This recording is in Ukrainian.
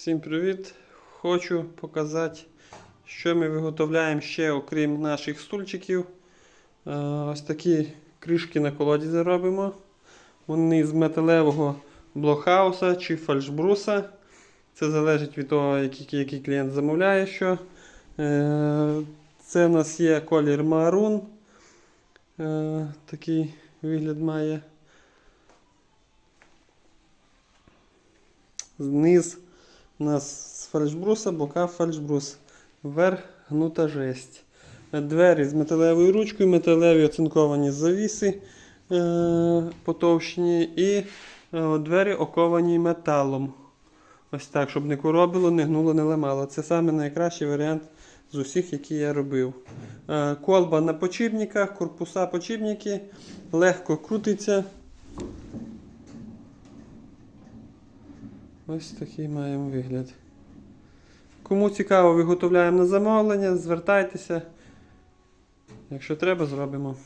Всім привіт! Хочу показати, що ми виготовляємо ще окрім наших стульчиків. Е, Ось такі кришки на колодязі робимо. Вони з металевого блокхауса чи фальшбруса. Це залежить від того, який, який клієнт замовляє що. Е, Це у нас є колір марун. Е, Такий вигляд має. Зниз у нас з фальшбруса, бока фальшбрус. Вверх гнута жесть. Двері з металевою ручкою, металеві оцинковані завіси е, потовщені і е, двері оковані металом. Ось так, щоб не коробило, не гнуло, не ламало. Це саме найкращий варіант з усіх, які я робив. Е, колба на почіпниках, корпуса почіпники, легко крутиться. Ось такий маємо вигляд. Кому цікаво, виготовляємо на замовлення, звертайтеся. Якщо треба, зробимо.